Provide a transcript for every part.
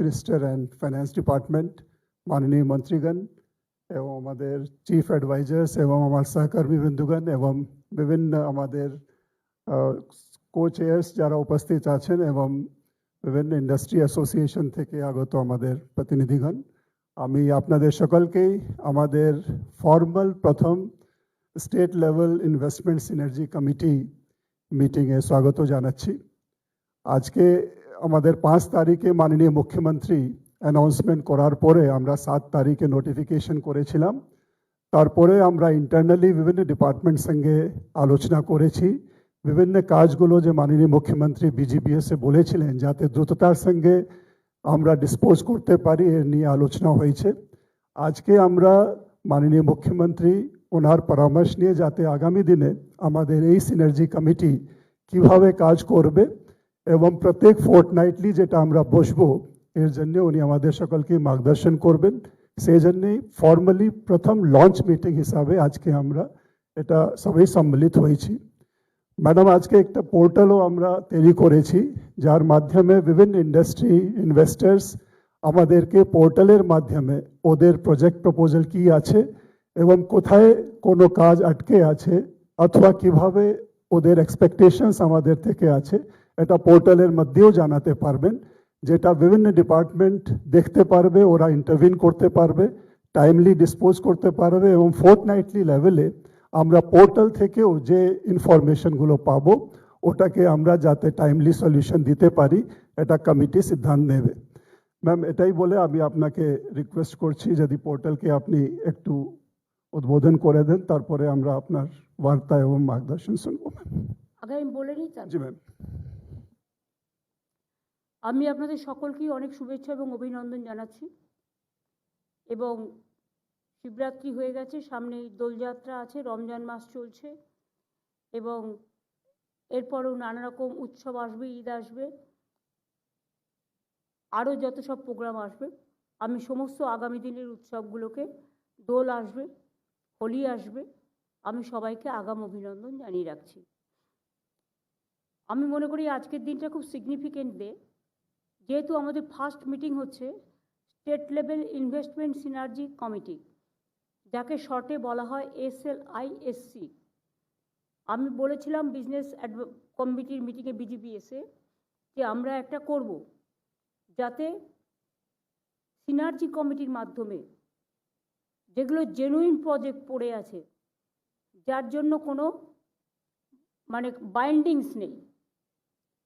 Minister and finance department মাননীয় মন্ত্রীগণ এবং আমাদের চিফ অ্যাডভাইজার্স এবং আমার সহকর্মী বৃন্দুগণ এবং বিভিন্ন আমাদের কো চেয়ার্স যারা উপস্থিত আছেন এবং বিভিন্ন ইন্ডাস্ট্রি অ্যাসোসিয়েশন থেকে আগত আমাদের প্রতিনিধিগণ আমি আপনাদের সকলকেই আমাদের ফর্মাল প্রথম state level investment synergy committee মিটিংয়ে স্বাগত জানাচ্ছি আজকে আমাদের পাঁচ তারিখে মাননীয় মুখ্যমন্ত্রী অ্যানাউন্সমেন্ট করার পরে আমরা সাত তারিখে নোটিফিকেশন করেছিলাম। তারপরে আমরা ইন্টারনালি বিভিন্ন ডিপার্টমেন্ট সঙ্গে আলোচনা করেছি। বিভিন্ন কাজগুলো যে মাননীয় মুখ্যমন্ত্রী বিজিবিএসে বলেছিলেন, যাতে দ্রুততার সঙ্গে আমরা ডিসপোজ করতে পারি এর নিয়ে আলোচনা হয়েছে। আজকে আমরা মাননীয় মুখ্যমন্ত্রী ওনার পরামর্শ নিয়ে যাতে আগামী দিনে আমাদের এই সিনার্জি কমিটি কীভাবে কাজ করবে এবং প্রত্যেক ফোর্টনাইটলি যেটা আমরা বসবো, এর জন্য উনি আমাদের সকলকে মার্গদর্শন করবেন। সেই জন্যেই ফর্মালি প্রথম লঞ্চ মিটিং হিসাবে আজকে আমরা এটা সবাই সম্মিলিত হয়েছি। ম্যাডাম, আজকে একটা পোর্টালও আমরা তৈরি করেছি, যার মাধ্যমে বিভিন্ন ইন্ডাস্ট্রি ইনভেস্টার্স আমাদেরকে পোর্টালের মাধ্যমে ওদের প্রজেক্ট প্রপোজাল কি আছে এবং কোথায় কোনো কাজ আটকে আছে, অথবা কীভাবে ওদের এক্সপেকটেশনস আমাদের থেকে আছে এটা পোর্টালের মধ্যেও জানাতে পারবেন যেটা বিভিন্ন ডিপার্টমেন্ট দেখতে পারবে ওরা ইন্টারভিন করতে পারবে টাইমলি ডিসপোজ করতে পারবে এবং ফোর্টনাইটলি লেভেলে আমরা পোর্টাল থেকেও যে ইনফরমেশনগুলো পাবো ওটাকে আমরা যাতে টাইমলি সলিউশন দিতে পারি এটা কমিটি সিদ্ধান্ত নেবে। ম্যাম এটাই বলে আমি আপনাকে রিকোয়েস্ট করছি যদি পোর্টালকে আপনি একটু উদ্বোধন করে দেন তারপরে আমরা আপনার বার্তা এবং মার্গদর্শন শুনব। আগে আমি বলে নিই জি ম্যাম আমি আপনাদের সকলকেই অনেক শুভেচ্ছা এবং অভিনন্দন জানাচ্ছি। এবং শিবরাত্রি হয়ে গেছে সামনেই দোলযাত্রা আছে, রমজান মাস চলছে এবং এরপরেও নানা রকম উৎসব আসবে, ঈদ আসবে। আরও যত সব প্রোগ্রাম আসবে, আমি সমস্ত আগামী দিনের উৎসবগুলোকে, দোল আসবে, হোলি আসবে, আমি সবাইকে আগাম অভিনন্দন জানিয়ে রাখছি। আমি মনে করি আজকের দিনটা খুব সিগনিফিকেন্ট ডে যেহেতু আমাদের ফার্স্ট মিটিং হচ্ছে state level investment synergy committee যাকে শর্টে বলা হয় এসএলআইএসসি আমি বলেছিলাম বিজনেস কমিটির মিটিংয়ে বিজিবিএসে যে আমরা একটা করব, যাতে সিনার্জি কমিটির মাধ্যমে যেগুলো জেনুইন প্রজেক্ট পড়ে আছে, যার জন্য কোনো মানে বাইন্ডিংস নেই,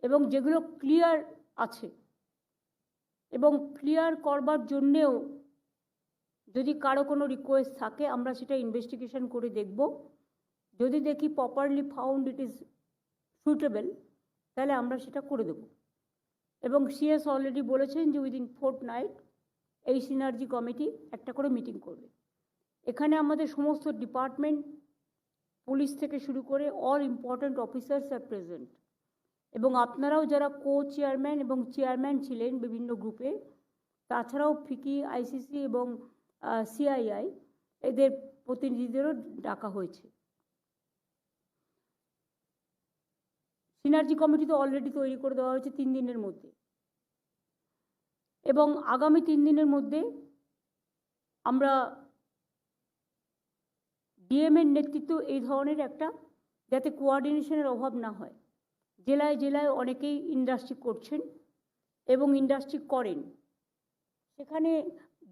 এবং যেগুলো ক্লিয়ার আছে এবং ক্লিয়ার করবার জন্যেও যদি কারও কোনো রিকোয়েস্ট থাকে, আমরা সেটা ইনভেস্টিগেশন করে দেখব। যদি দেখি properly found it is suitable তাহলে আমরা সেটা করে দেব। এবং সিএস অলরেডি বলেছেন যে উইদিন ফোর্ট নাইট এই সিনার্জি কমিটি একটা করে মিটিং করবে। এখানে আমাদের সমস্ত ডিপার্টমেন্ট পুলিশ থেকে শুরু করে all important officers are present এবং আপনারাও যারা কো চেয়ারম্যান এবং চেয়ারম্যান ছিলেন বিভিন্ন গ্রুপে তাছাড়াও ফিকি আইসিসি এবং সিআইআই এদের প্রতিনিধিদেরও ডাকা হয়েছে। সিনার্জি কমিটি তো অলরেডি তৈরি করে দেওয়া হয়েছে তিন দিনের মধ্যে। এবং আগামী তিন দিনের মধ্যে আমরা ডিএমের নেতৃত্ব এই ধরনের একটা, যাতে কোয়ার্ডিনেশনের অভাব না হয়। জেলায় জেলায় অনেকেই ইন্ডাস্ট্রি করছেন এবং ইন্ডাস্ট্রি করেন। সেখানে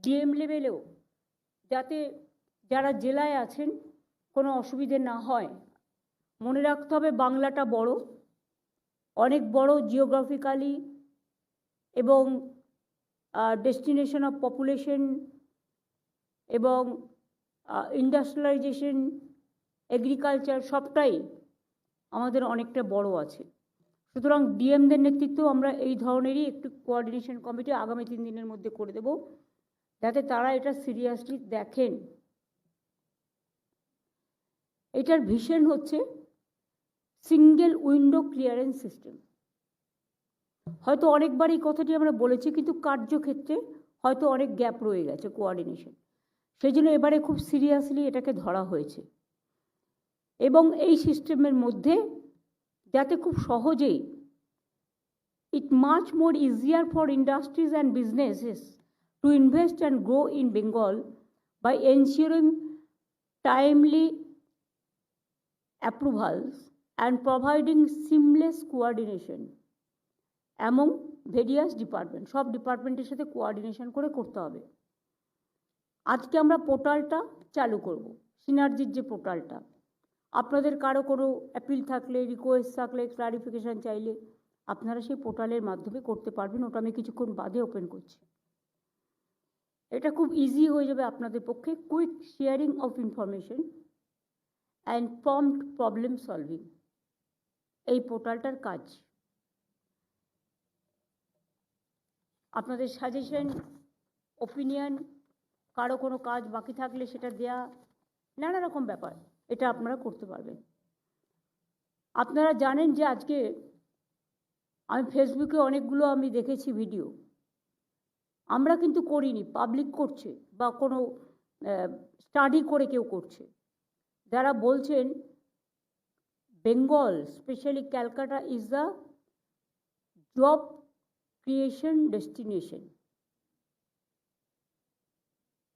ডিএম লেভেলেও যাতে যারা জেলায় আছেন, কোনো অসুবিধে না হয়। মনে রাখতে হবে বাংলাটা বড়। অনেক বড় জিওগ্রাফিক্যালি এবং ডেস্টিনেশন অফ পপুলেশন এবং ইন্ডাস্ট্রিয়ালাইজেশন এগ্রিকালচার সবটাই আমাদের অনেকটা বড় আছে। সুতরাং ডিএমদের নেতৃত্ব আমরা এই ধরনেরই একটু কোঅর্ডিনেশন কমিটি আগামী তিন দিনের মধ্যে করে দেব, যাতে তারা এটা সিরিয়াসলি দেখেন। এটার ভিশন হচ্ছে সিঙ্গেল উইন্ডো ক্লিয়ারেন্স সিস্টেম হয়তো অনেকবার এই কথাটি আমরা বলেছি, কিন্তু কার্যক্ষেত্রে হয়তো অনেক গ্যাপ রয়ে গেছে কোঅর্ডিনেশন সেই জন্য এবারে খুব সিরিয়াসলি এটাকে ধরা হয়েছে। এবং এই সিস্টেমের মধ্যে যাতে খুব সহজেই it much more easier for industries and businesses to invest and grow in Bengal by ensuring timely approvals and providing seamless coordination এবং ভেরিয়াস ডিপার্টমেন্ট সব ডিপার্টমেন্টের সাথে কোয়ার্ডিনেশন করে করতে হবে। আজকে আমরা পোর্টালটা চালু করব। সিনার্জির যে পোর্টালটা আপনাদের কারও কোনো অ্যাপিল থাকলে রিকোয়েস্ট থাকলে ক্লারিফিকেশান চাইলে আপনারা সেই পোর্টালের মাধ্যমে করতে পারবেন। ওটা আমি কিছুক্ষণ বাদে ওপেন করছি। এটা খুব ইজি হয়ে যাবে আপনাদের পক্ষে। Quick sharing of information and prompt problem solving এই পোর্টালটার কাজ। আপনাদের সাজেশন ওপিনিয়ন কারও কোনো কাজ বাকি থাকলে সেটা দেয়া, নানা রকম ব্যাপার। এটা আপনারা করতে পারবেন। আপনারা জানেন যে আজকে আমি ফেসবুকে অনেকগুলো আমি দেখেছি ভিডিও। আমরা কিন্তু করিনি পাবলিক করছে বা কোনো স্টাডি করে কেউ করছে। যারা বলছেন Bengal specially Calcutta is the job creation destination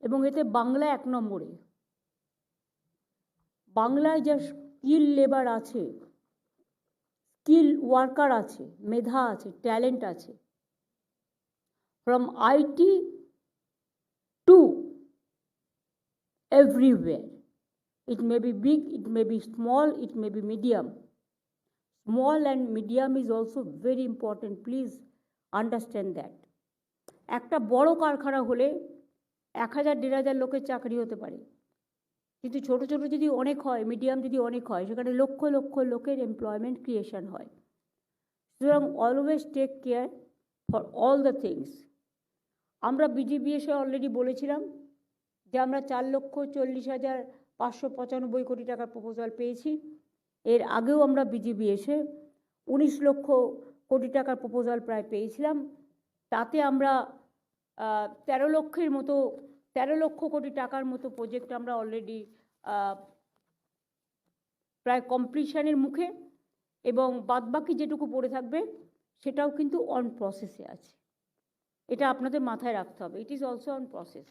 এবং এতে বাংলা এক নম্বরে। বাংলায় যা স্কিল লেবার আছে, স্কিল ওয়ার্কার আছে, মেধা আছে, ট্যালেন্ট আছে, from IT to everywhere it may be big, it may be small, it may be medium. Small and medium is also very important please understand that. একটা বড় কারখানা হলে এক হাজার, দেড় হাজার লোকের চাকরি হতে পারে। কিন্তু ছোট ছোট যদি অনেক হয় মিডিয়াম যদি অনেক হয়, সেখানে লক্ষ লক্ষ লোকের এমপ্লয়মেন্ট ক্রিয়েশন হয়। সুতরাং always take care for all the things আমরা বিজিবিএসে অলরেডি বলেছিলাম যে আমরা চার লক্ষ চল্লিশ হাজার পাঁচশো পঁচানব্বই কোটি টাকার প্রপোজাল পেয়েছি। এর আগেও আমরা বিজিবি এসে উনিশ লক্ষ কোটি টাকার প্রপোজাল প্রায় পেয়েছিলাম। তাতে আমরা তেরো লক্ষের মতো তেরো লক্ষ কোটি টাকার মতো প্রজেক্ট আমরা অলরেডি প্রায় কমপ্লিশনের মুখে এবং বাদবাকি যেটুকু পড়ে থাকবে, সেটাও কিন্তু অন প্রসেসে আছে। এটা আপনাদের মাথায় রাখতে হবে। It is also on process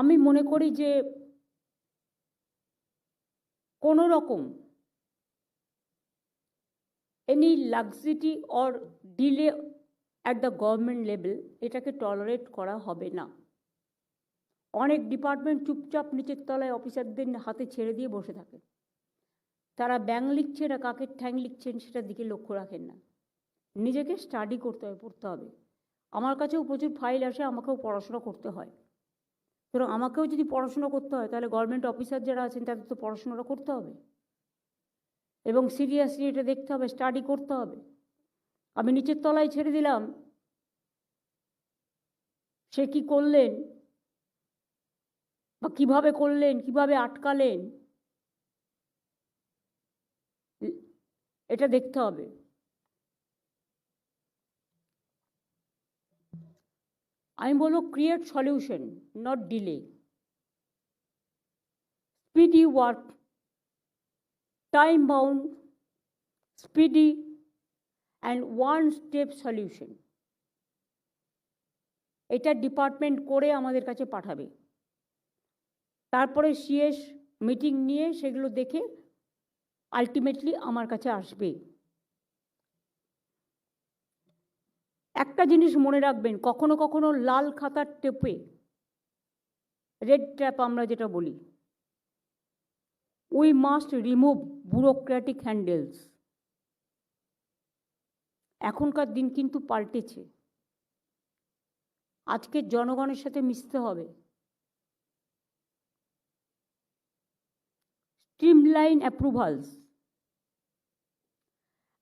আমি মনে করি যে কোনো রকম any laxity or delay at the government level এটাকে টলারেট করা হবে না। অনেক ডিপার্টমেন্ট চুপচাপ নিচের তলায় অফিসারদের হাতে ছেড়ে দিয়ে বসে থাকে। তারা ব্যাং লিখছে না কাকের ঠ্যাং লিখছেন সেটার দিকে লক্ষ্য রাখেন না। নিজেকে স্টাডি করতে হবে, পড়তে হবে। আমার কাছেও প্রচুর ফাইল আসে, আমাকেও পড়াশোনা করতে হয়। সুতরাং আমাকেও যদি পড়াশোনা করতে হয়, তাহলে গভর্নমেন্ট অফিসার যারা আছেন, তাদের তো পড়াশোনাটা করতে হবে। এবং সিরিয়াসলি এটা দেখতে হবে স্টাডি করতে হবে। আমি নিচের তলায় ছেড়ে দিলাম। সে কি করলেন? বা কীভাবে করলেন? কীভাবে আটকালেন? এটা দেখতে হবে। আমি বলব create solution not delay speedy work time bound speedy and one step solution এটা ডিপার্টমেন্ট করে আমাদের কাছে পাঠাবে। তারপরে সিএস মিটিং নিয়ে সেগুলো দেখে আলটিমেটলি আমার কাছে আসবে। একটা জিনিস মনে রাখবেন, কখনো কখনো লাল খাতার টেপে রেড ট্র্যাপ আমরা যেটা বলি we must remove bureaucratic handles এখনকার দিন কিন্তু পাল্টেছে। আজকে জনগণের সাথে মিশতে হবে। Streamline approvals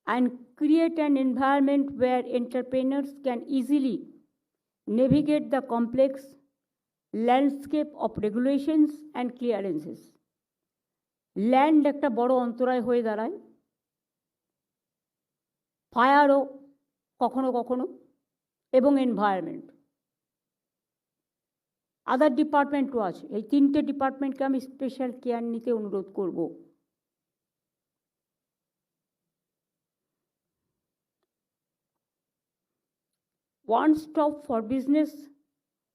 and create an environment where entrepreneurs can easily navigate the complex landscape of regulations and clearances land একটা বড় অন্তরায় হয়ে দাঁড়ায়। ফায়ারও কখনো কখনো এবং এনভায়রনমেন্ট আদার ডিপার্টমেন্টও আছে। এই তিনটে ডিপার্টমেন্টকে আমি স্পেশাল কেয়ার নিতে অনুরোধ করব। One stop for business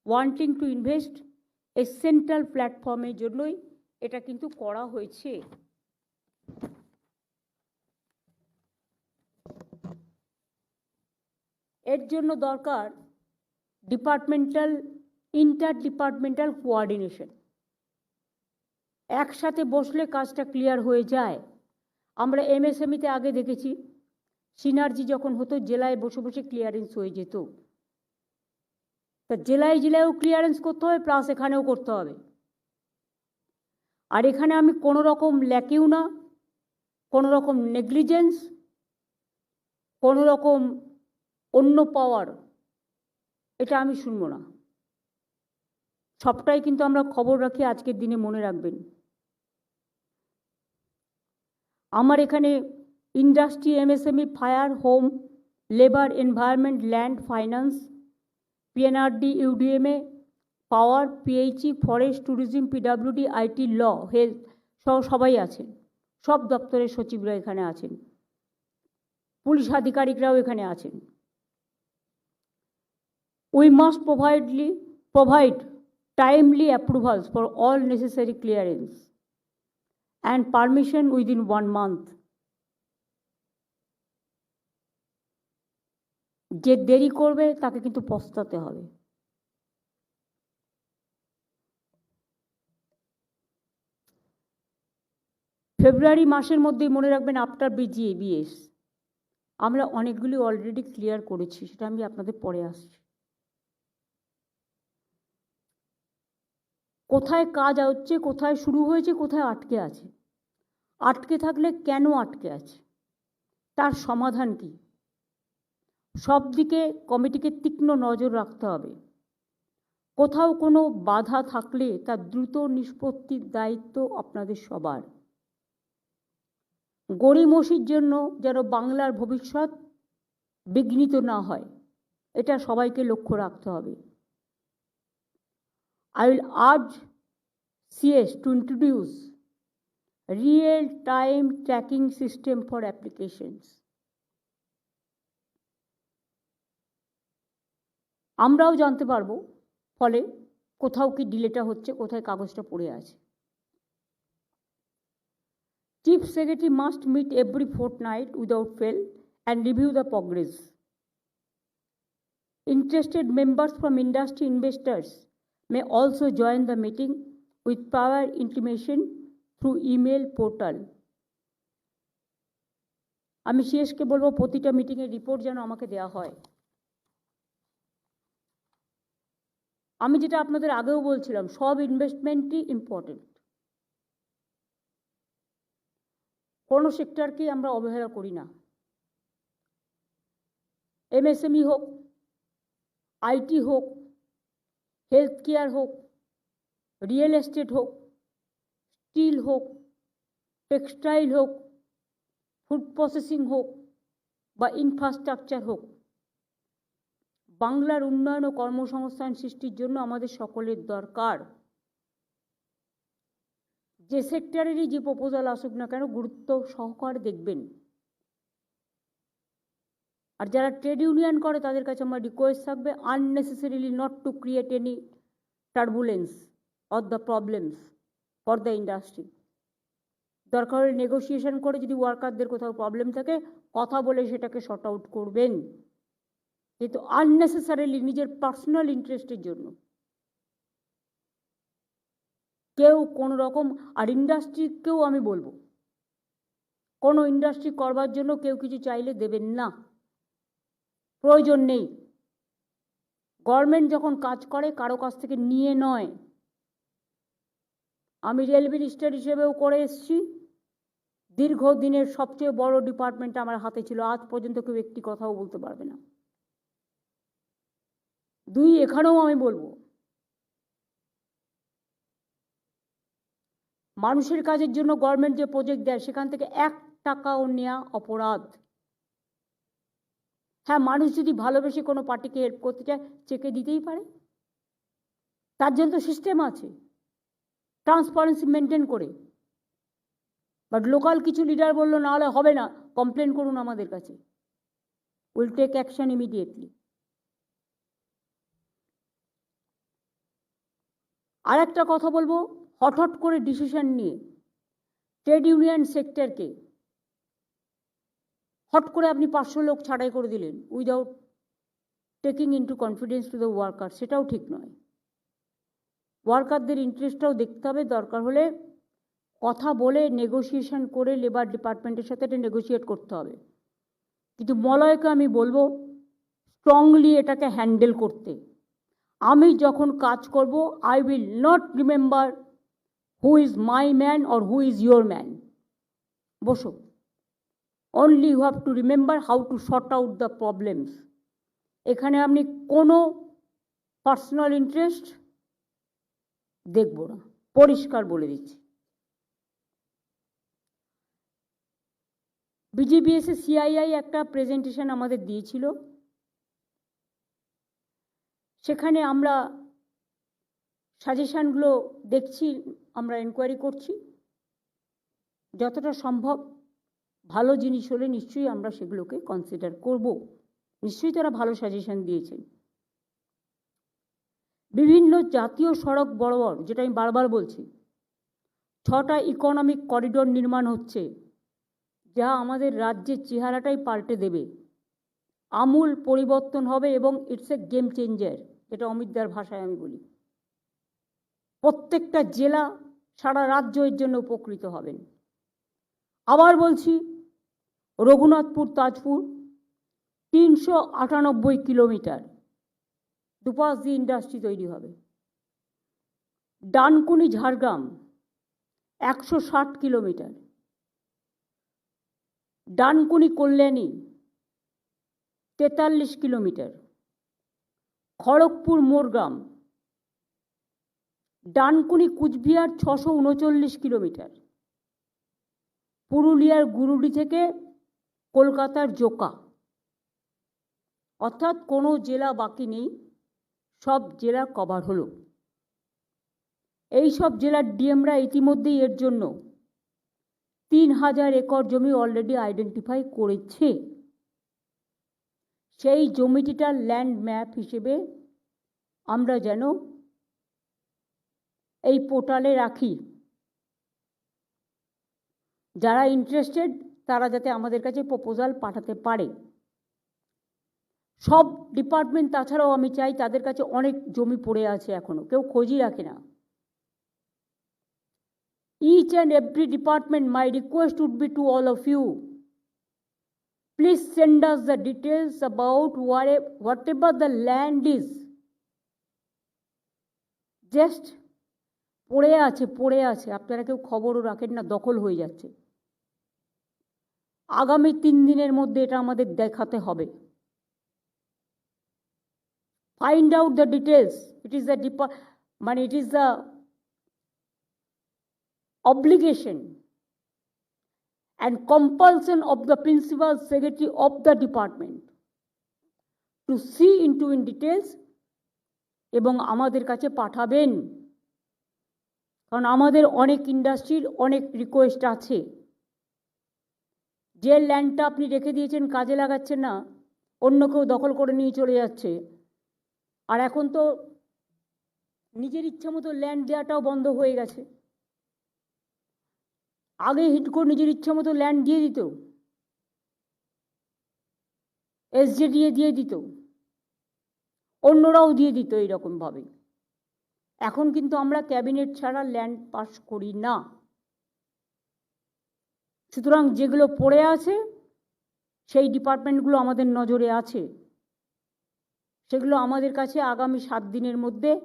wanting to invest a central প্ল্যাটফর্মের জন্যই এটা কিন্তু করা হয়েছে। এর জন্য দরকার ডিপার্টমেন্টাল ইন্টার ডিপার্টমেন্টাল কোঅর্ডিনেশন একসাথে বসলে কাজটা ক্লিয়ার হয়ে যায়। আমরা এমএসএমইতে আগে দেখেছি সিনার্জি যখন হতো, জেলায় বসে বসে ক্লিয়ারেন্স হয়ে যেত। তা জেলায় জেলায়ও ক্লিয়ারেন্স করতে হবে প্লাস এখানেও করতে হবে। আর এখানে আমি কোনো রকম ল্যাকেও না কোনো রকম নেগলিজেন্স কোনো রকম অন্য পাওয়ার এটা আমি শুনব না। সবটাই কিন্তু আমরা খবর রাখি, আজকের দিনে মনে রাখবেন। আমার এখানে industry MSME fire home labour environment land finance PNRD UDMA power PHE forest tourism PWD IT law health সহ সবাই আছেন। সব দপ্তরের সচিবরা এখানে আছেন। পুলিশ আধিকারিকরাও এখানে আছেন। We must providely provide timely approvals for all necessary clearance and permission within one month. যে দেরি করবে তাকে কিন্তু পস্তাতে হবে ফেব্রুয়ারি মাসের মধ্যেই মনে রাখবেন আফটার বিজিএ বিএস আমরা অনেকগুলি অলরেডি ক্লিয়ার করেছি সেটা আমি আপনাদের পরে আসছি কোথায় কাজ হচ্ছে, কোথায় শুরু হয়েছে, কোথায় আটকে আছে। আটকে থাকলে কেন আটকে আছে? তার সমাধান কি? সব দিকে কমিটিকে তীক্ষ্ণ নজর রাখতে হবে। কোথাও কোনো বাধা থাকলে তার দ্রুত নিষ্পত্তির দায়িত্ব আপনাদের সবার। গড়িমসির জন্য যেন বাংলার ভবিষ্যৎ বিঘ্নিত না হয়, এটা সবাইকে লক্ষ্য রাখতে হবে। I will urge CS to introduce real-time tracking system for applications. আমরাও জানতে পারব ফলে কোথাও কি ডিলেটা হচ্ছে কোথায় কাগজটা পড়ে আছে chief secretary must meet every fortnight without fail and review the progress Interested members from industry investors may also join the meeting with prior intimation through email portal. আমি শেষকে বলব, প্রতিটা মিটিংয়ের রিপোর্ট যেন আমাকে দেওয়া হয়। আমি যেটা আপনাদের আগেও বলছিলাম, সব ইনভেস্টমেন্টই ইম্পর্টেন্ট কোনো সেক্টরকেই আমরা অবহেলা করি না। এমএসএমই হোক আইটি হোক হেলথ কেয়ার হোক রিয়েল এস্টেট হোক স্টিল হোক টেক্সটাইল হোক ফুড প্রসেসিং হোক বা ইনফ্রাস্ট্রাকচার হোক, বাংলার উন্নয়ন ও কর্মসংস্থান সৃষ্টির জন্য আমাদের সকলের দরকার। যে সেক্টরেরই যে প্রপোজাল আসুক না কেন, গুরুত্ব সহকারে দেখবেন। আর যারা ট্রেড ইউনিয়ন করে, তাদের কাছে আমার রিকোয়েস্ট থাকবে unnecessarily not to create any turbulence or the problems for the industry দরকার হলে নেগোসিয়েশন করে যদি ওয়ার্কারদের কোথাও প্রবলেম থাকে, কথা বলে সেটাকে শর্ট আউট করবেন। কিন্তু আননেসেসারিলি নিজের পার্সোনাল ইন্টারেস্টের জন্য। কেউ কোনো রকম, আর ইন্ডাস্ট্রিকেও আমি বলব, কোনো ইন্ডাস্ট্রি করবার জন্য কেউ কিছু চাইলে দেবেন না। প্রয়োজন নেই। গভর্নমেন্ট যখন কাজ করে, কারও কাছ থেকে নিয়ে নয়। আমি রেল মিনিস্টার হিসেবেও করে এসছি। দীর্ঘদিনের সবচেয়ে বড় ডিপার্টমেন্ট আমার হাতে ছিল। আজ পর্যন্ত কেউ একটি কথাও বলতে পারবে না। দুই, এখানেও আমি বলব, মানুষের কাজের জন্য গভর্নমেন্ট যে প্রজেক্ট দেয়, সেখান থেকে এক টাকাও নেওয়া অপরাধ। হ্যাঁ মানুষ যদি ভালোবেসে কোনো পার্টিকে হেল্প করতে চায়, চেকে দিতেই পারে। তার জন্য তো সিস্টেম আছে। ট্রান্সপারেন্সি মেনটেন করে। বাট লোকাল কিছু লিডার বলল, না হলে হবে না কমপ্লেন করুন আমাদের কাছে। উইল টেক অ্যাকশন ইমিডিয়েটলি আর একটা কথা বলব, হঠাৎ করে ডিসিশন নিয়ে। ট্রেড ইউনিয়ন সেক্টরকে হট করে আপনি পাঁচশো লোক ছাড়াই করে দিলেন without taking into confidence to the worker সেটাও ঠিক নয়। ওয়ার্কারদের ইন্টারেস্টটাও দেখতে হবে, দরকার হলে কথা বলে নেগোসিয়েশন করে লেবার ডিপার্টমেন্টের সাথে এটা নেগোসিয়েট করতে হবে। কিন্তু মলয়কে আমি বলব স্ট্রংলি এটাকে হ্যান্ডেল করতে। আমি যখন কাজ করব I will not remember who is my man or who is your man বসো। Only you have to remember how to sort out the problems এখানে আপনি কোনো পার্সোনাল ইন্টারেস্ট দেখব না। পরিষ্কার বলে দিচ্ছি। বিজিবিএসএ সিআইআই একটা প্রেজেন্টেশন আমাদের দিয়েছিল। সেখানে আমরা সাজেশানগুলো দেখছি, আমরা এনকোয়ারি করছি। যতটা সম্ভব ভালো জিনিস হলে নিশ্চয়ই আমরা সেগুলোকে কনসিডার করব। নিশ্চয়ই তারা ভালো সাজেশন দিয়েছেন। বিভিন্ন জাতীয় সড়ক বড় যেটা আমি বারবার বলছি, ছটা ইকোনমিক করিডোর নির্মাণ হচ্ছে, যা আমাদের রাজ্যের চেহারাটাই পাল্টে দেবে। আমূল পরিবর্তন হবে এবং ইটস এ গেম চেঞ্জার যেটা অমিতদার ভাষায় আমি বলি। প্রত্যেকটা জেলা সারা রাজ্য এর জন্য উপকৃত হবেন। আবার বলছি রঘুনাথপুর, তাজপুর, তিনশো আটানব্বই কিলোমিটার। দুপাশ দিয়ে ইন্ডাস্ট্রি তৈরি হবে। ডানকুনি, ঝাড়গ্রাম, একশো ষাট কিলোমিটার। ডানকুনি, কল্যাণী, তেতাল্লিশ কিলোমিটার। খড়গপুর, মোরগ্রাম, ডানকুনি, কুচবিহার, ছশো উনচল্লিশ কিলোমিটার। পুরুলিয়ার গুরুডি থেকে কলকাতার জোকা। অর্থাৎ কোনো জেলা বাকি নেই, সব জেলা কভার হলো। এই সব জেলার ডিএমরা ইতিমধ্যেই এর জন্য তিন হাজার একর জমি অলরেডি আইডেন্টিফাই করেছে। সেই জমিটিটার ল্যান্ড ম্যাপ হিসেবে আমরা যেন এই পোর্টালে রাখি। যারা ইন্টারেস্টেড তারা যাতে আমাদের কাছে প্রপোজাল পাঠাতে পারে। সব ডিপার্টমেন্ট তাছাড়াও আমি চাই তাদের কাছে অনেক জমি পড়ে আছে এখনও, কেউ খোঁজই রাখে না। Each and every department my request would be to all of you please send us the details about where whatever the land is just পড়ে আছে পড়ে আছে, আপনারা কেউ খবরও রাখেন না, দখল হয়ে যাচ্ছে। আগামী তিন দিনের মধ্যে এটা আমাদের দেখাতে হবে। Find out the details it is the dipper মানে it is the obligation and compulsion of the principal secretary of the department to see into in details এবং আমাদের কাছে পাঠাবেন। কারণ আমাদের অনেক ইন্ডাস্ট্রির অনেক রিকোয়েস্ট আছে। যে ল্যান্ডটা আপনি রেখে দিয়েছেন, কাজে লাগাচ্ছেন না, অন্য কেউ দখল করে নিয়ে চলে যাচ্ছে। আর এখন তো নিজের ইচ্ছা মতো ল্যান্ড দেওয়াটাও বন্ধ হয়ে গেছে। আগে হিটকো নিজের ইচ্ছা মতো ল্যান্ড দিয়ে দিত। এসজেডিএ দিয়ে দিত। অন্যরাও দিয়ে দিত এইরকমভাবে। এখন কিন্তু আমরা ক্যাবিনেট ছাড়া ল্যান্ড পাস করি না। সুতরাং যেগুলো পড়ে আছে, সেই ডিপার্টমেন্টগুলো আমাদের নজরে আছে। সেগুলো আমাদের কাছে আগামী সাত দিনের মধ্যে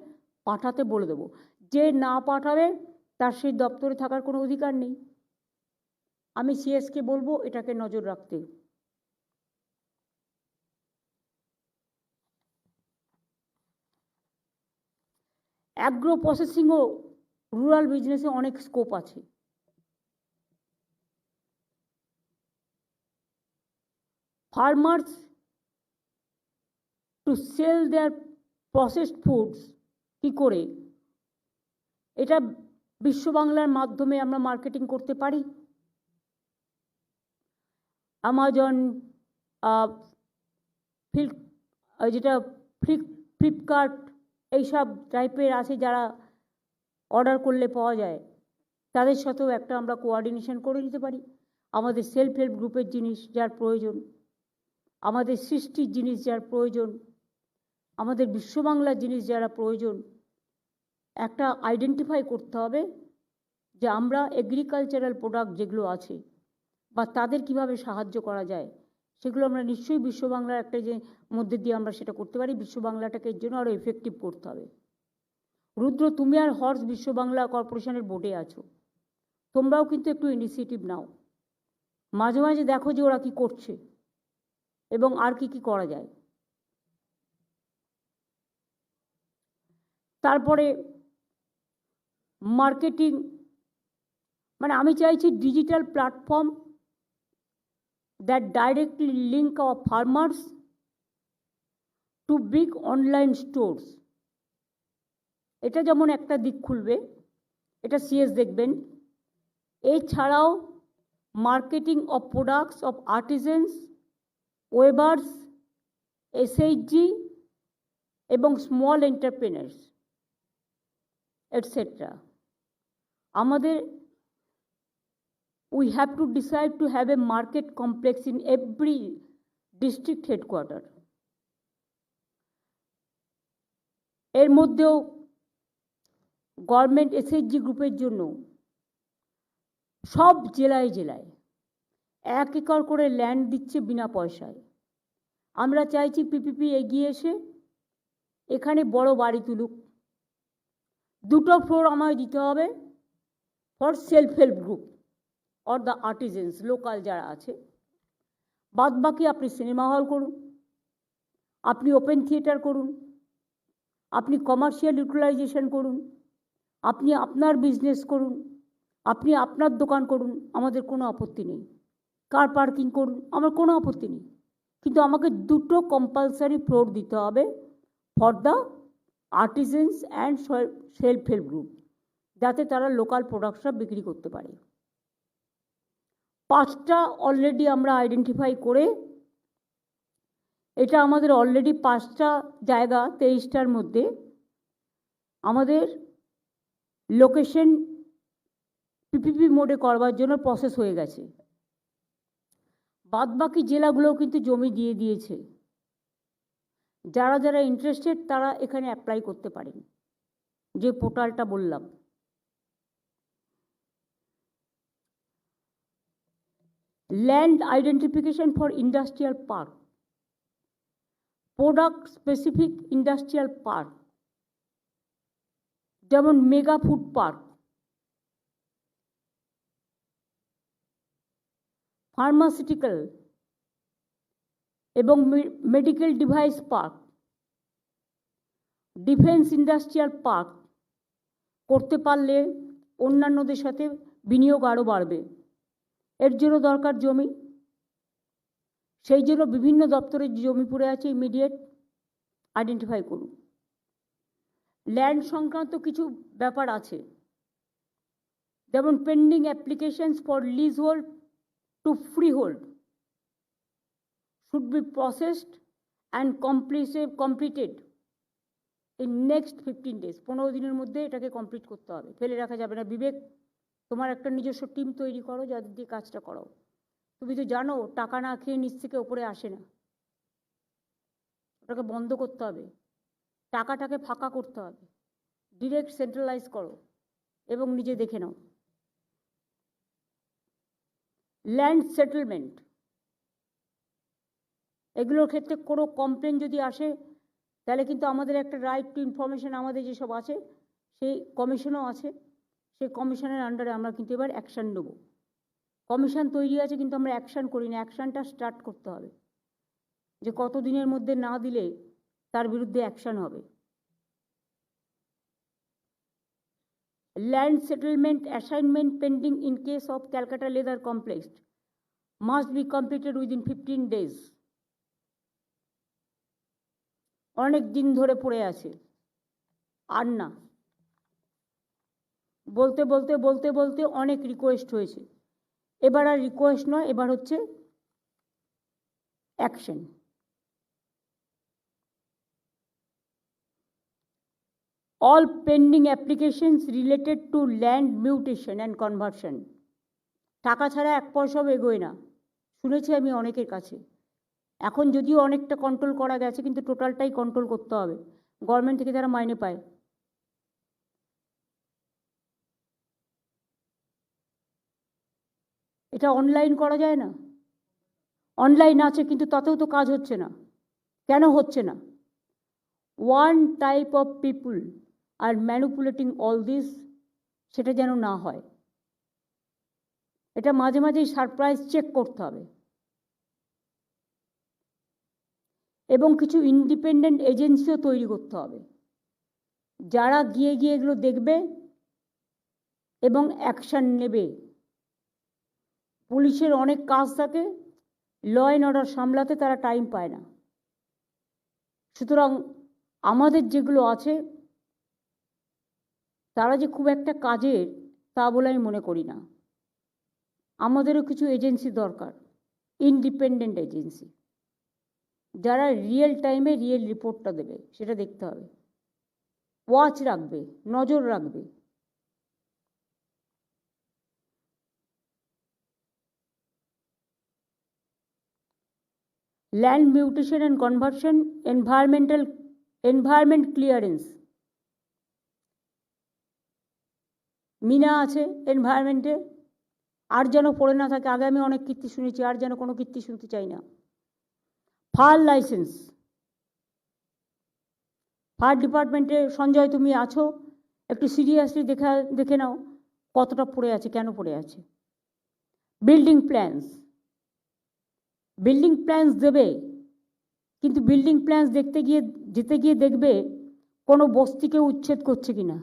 পাঠাতে বলে দেবো। যে না পাঠাবে, তার সেই দপ্তরে থাকার কোনো অধিকার নেই। আমি সিএসকে বলব, এটাকে নজর রাখতে। অ্যাগ্রো প্রসেসিংও রুরাল বিজনেসে অনেক স্কোপ আছে। Farmers to sell their processed foods কী করে? এটা বিশ্ব বাংলার মাধ্যমে আমরা মার্কেটিং করতে পারি। আমাজন ফিল যেটা ফ্লিপ ফ্লিপকার্ট এইসব টাইপের আছে যারা অর্ডার করলে পাওয়া যায়। তাদের সাথেও একটা আমরা কোঅর্ডিনেশন করে নিতে পারি। আমাদের সেলফ হেল্প গ্রুপের জিনিস যার প্রয়োজন। আমাদের সৃষ্টির জিনিস যার প্রয়োজন, আমাদের বিশ্ববাংলার জিনিস যারা প্রয়োজন, একটা আইডেন্টিফাই করতে হবে যে আমরা এগ্রিকালচারাল প্রোডাক্ট যেগুলো আছে বা তাদের কীভাবে সাহায্য করা যায়, সেগুলো আমরা নিশ্চয়ই বিশ্ববাংলার একটা যে মধ্যে দিয়ে আমরা সেটা করতে পারি, বিশ্ববাংলাটাকে এর জন্য আরও এফেক্টিভ করতে হবে। রুদ্র, তুমি আর হর্স বিশ্ববাংলা কর্পোরেশনের বোর্ডে আছো, তোমরাও কিন্তু একটু ইনিশিয়েটিভ নাও। মাঝে মাঝে দেখো যে ওরা কি করছে। এবং আর কি কি করা যায়। তারপরে মার্কেটিং মানে আমি চাইছি digital platform that directly link our farmers to big online stores এটা যেমন একটা দিক খুলবে, এটা সিএস দেখবেন। এছাড়াও marketing of products of artisans weavers SHG এবং স্মল এন্টারপ্রেনার্স এটসেট্রা আমাদের, we have to decide to have a market complex in every district headquarter. এর মধ্যেও গভর্নমেন্ট এসএইচজি গ্রুপের জন্য সব জেলায় জেলায় এক একর করে ল্যান্ড দিচ্ছে বিনা পয়সায়। আমরা চাইছি পিপিপি এগিয়ে এসে এখানে বড় বাড়ি তুলুক। দুটো ফ্লোর আমায় দিতে হবে for self help group or the artisans local যারা আছে। বাদ বাকি আপনি সিনেমা হল করুন, আপনি ওপেন থিয়েটার করুন, আপনি কমার্শিয়াল ইউটিলাইজেশন করুন, আপনি আপনার বিজনেস করুন, আপনি আপনার দোকান করুন, আমাদের কোনো আপত্তি নেই। কার পার্কিং করুন আমার কোনো আপত্তি নেই। কিন্তু আমাকে দুটো কম্পালসারি ফ্লোর দিতে হবে for the artisans and self help group যাতে তারা লোকাল প্রোডাক্টসটা বিক্রি করতে পারে। পাঁচটা অলরেডি আমরা আইডেন্টিফাই করে, এটা আমাদের অলরেডি পাঁচটা জায়গা তেইশটার মধ্যে আমাদের লোকেশন পিপিপি মোডে করবার জন্য প্রসেস হয়ে গেছে। বাদবাকি জেলাগুলোও কিন্তু জমি দিয়ে দিয়েছে। যারা যারা ইন্টারেস্টেড তারা এখানে অ্যাপ্লাই করতে পারেন। যে পোর্টালটা বললাম। Land identification for industrial park product specific industrial park যেমন মেগা ফুড পার্ক ফার্মাসিউটিক্যাল এবং medical device park defence industrial park করতে পারলে অন্যান্যদের সাথে বিনিয়োগ আরও বাড়বে। এর জন্য দরকার জমি। সেই জন্য বিভিন্ন দপ্তরের জমি পড়ে আছে ইমিডিয়েট আইডেন্টিফাই করুন। ল্যান্ড সংক্রান্ত কিছু ব্যাপার আছে। যেমন pending applications for leasehold hold should be processed and কমপ্লিসে completed in next fifteen days পনেরো দিনের মধ্যে এটাকে কমপ্লিট করতে হবে। ফেলে রাখা যাবে না। বিবেক, তোমার একটা নিজস্ব টিম তৈরি করো, যাদের দিয়ে কাজটা করো। তুমি তো জানো, টাকা না খেয়ে নিচ থেকে ওপরে আসে না। ওটাকে বন্ধ করতে হবে। টাকাটাকে ফাঁকা করতে হবে। ডিরেক্ট সেন্ট্রালাইজ করো এবং নিজে দেখে নাও। ল্যান্ড সেটেলমেন্ট এগুলোর ক্ষেত্রে কোনো কমপ্লেন যদি আসে, তাহলে কিন্তু আমাদের একটা রাইট টু ইনফরমেশন আমাদের যেসব আছে, সেই কমিশনও আছে। সেই কমিশনের আন্ডারে আমরা কিন্তু এবার অ্যাকশান নেব। কমিশন তৈরি আছে কিন্তু আমরা অ্যাকশান করি না অ্যাকশানটা স্টার্ট করতে হবে। যে কত দিনের মধ্যে না দিলে তার বিরুদ্ধে অ্যাকশান হবে। Land settlement assignment pending in case of Calcutta leather complex must be completed within fifteen days অনেক দিন ধরে পড়ে আছে। আর না। বলতে বলতে বলতে বলতে অনেক রিকোয়েস্ট হয়েছে। এবার আর রিকোয়েস্ট নয়, এবার হচ্ছে action all pending applications related to land mutation and conversion. টাকা ছাড়া এক পয়সাও এগোয় না। শুনেছি আমি অনেকের কাছে। এখন যদিও অনেকটা কন্ট্রোল করা গেছে, কিন্তু টোটালটাই কন্ট্রোল করতে হবে। গভর্নমেন্ট থেকে তারা মাইনে পায়। এটা অনলাইন করা যায় না। অনলাইন আছে, কিন্তু তাতেও তো কাজ হচ্ছে না। কেন হচ্ছে না? One type of people are manipulating all this সেটা যেন না হয়। এটা মাঝে মাঝেই সারপ্রাইজ চেক করতে হবে। এবং কিছু ইন্ডিপেন্ডেন্ট এজেন্সিও তৈরি করতে হবে। যারা গিয়ে গিয়ে এগুলো দেখবে এবং অ্যাকশান নেবে। পুলিশের অনেক কাজ থাকে ল অ্যান্ড অর্ডার সামলাতে তারা টাইম পায় না। সুতরাং আমাদের যেগুলো আছে তারা যে খুব একটা কাজের, তা বলে আমি মনে করি না। আমাদেরও কিছু এজেন্সি দরকার ইন্ডিপেন্ডেন্ট এজেন্সি যারা রিয়েল টাইমে রিয়েল রিপোর্টটা দেবে, সেটা দেখতে হবে। ওয়াচ রাখবে, নজর রাখবে। Land mutation and conversion, environmental, environment clearance মিনা আছে এনভায়রনমেন্টে আর যেন পড়ে না থাকে, আগে আমি অনেক কীর্তি শুনেছি, আর যেন কোনো কীর্তি শুনতে চাই না। Fire licence. ফায়ার ডিপার্টমেন্টে, সঞ্জয়, তুমি আছো? একটু সিরিয়াসলি দেখা, দেখে নাও, কতটা পড়ে আছে, কেন পড়ে আছে? বিল্ডিং প্ল্যানস বিল্ডিং প্ল্যানস দেবে, কিন্তু বিল্ডিং প্ল্যানস দেখতে গিয়ে, যেতে গিয়ে দেখবে, কোনো বস্তিকে উচ্ছেদ করছে কিনা।